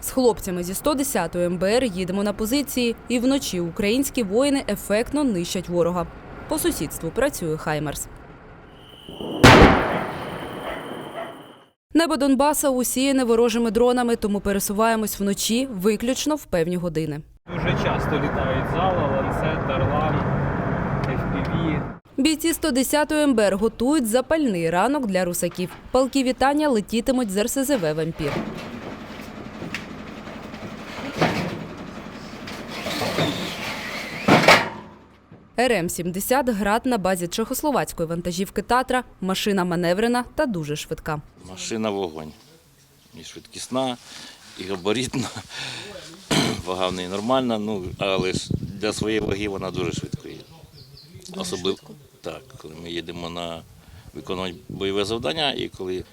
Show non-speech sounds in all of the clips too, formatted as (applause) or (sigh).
З хлопцями зі 110-ї МБР їдемо на позиції, і вночі українські воїни ефектно нищать ворога. По сусідству працює Хаймерс. Небо Донбаса усіяне ворожими дронами, тому пересуваємось вночі виключно в певні години. Дуже часто літають зала, ланцет, дарлан, FPV. Бійці 110-ї МБР готують запальний ранок для русаків. Палки вітання летітимуть з РСЗВ «Вампір». РМ-70 град на базі чехословацької вантажівки Татра, машина маневрена та дуже швидка. Машина вогонь. І швидкісна, і габаритна. (clears throat) Вага в неї нормальна, ну, але ж для своєї ваги вона дуже швидко їде. Особливо так, коли ми їдемо на виконувати бойове завдання, і коли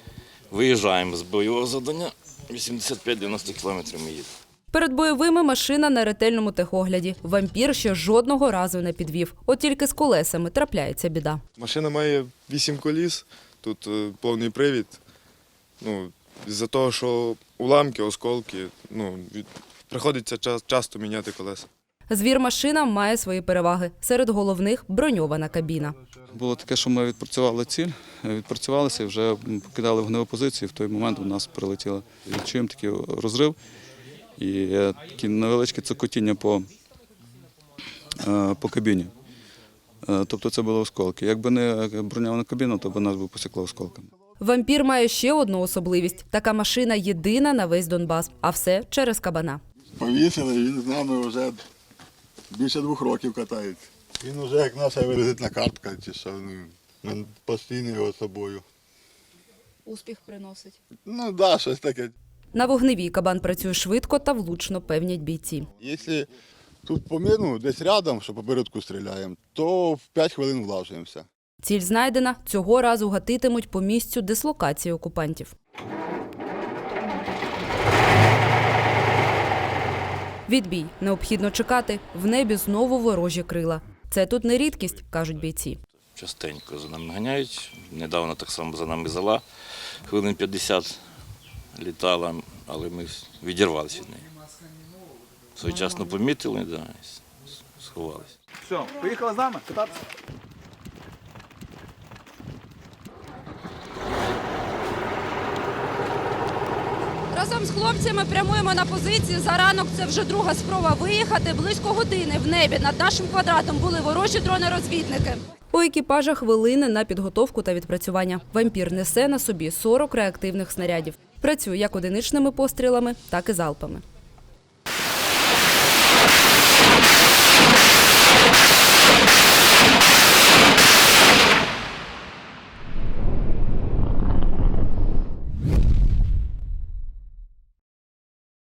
виїжджаємо з бойового завдання, 85-90 кілометрів ми їдемо. Перед бойовими машина на ретельному техогляді. Вампір ще жодного разу не підвів. От тільки з колесами трапляється біда. Машина має 8 коліс, тут е, повний привід. Ну, з-за того, що уламки, осколки, ну, від... приходиться ча- часто міняти колеса. Звір машина має свої переваги. Серед головних броньована кабіна. Було таке, що ми відпрацювали ціль, е, відпрацювалися і вже покидали вогневу позицію. В той момент у нас прилетіло. Відчуємо такий розрив і таке невеличке цокотіння по, е, по кабіні. Е, Тобто це були осколки. Якби не броньована кабіна, то б нас би посікло осколками. Вампір має ще одну особливість: така машина єдина на весь Донбас, а все через кабана. Повісили, він з нами вже більше двох років катається. Він вже як наша візитна картка, чи що, ну, ми постійно його з собою. Успіх приносить. Ну так, да, щось таке. На вогневій кабан працює швидко та влучно певнять бійці. Якщо тут помірну, десь рядом, що попередку стріляємо, то в 5 хвилин влажуємося. Ціль знайдена. Цього разу гатитимуть по місцю дислокації окупантів. Відбій необхідно чекати. В небі знову ворожі крила. Це тут не рідкість, кажуть бійці. Частенько за нами ганяють. Недавно так само за нами зала. Хвилин 50 літала, але ми відірвалися від неї. Своєчасно помітили, да, сховалися. Все, поїхали з нами кататися. Разом з хлопцями прямуємо на позиції. За ранок це вже друга спроба виїхати. Близько години в небі над нашим квадратом були ворожі дрони-розвідники. У екіпажа хвилини на підготовку та відпрацювання. Вампір несе на собі 40 реактивних снарядів. Працює як одиничними пострілами, так і залпами.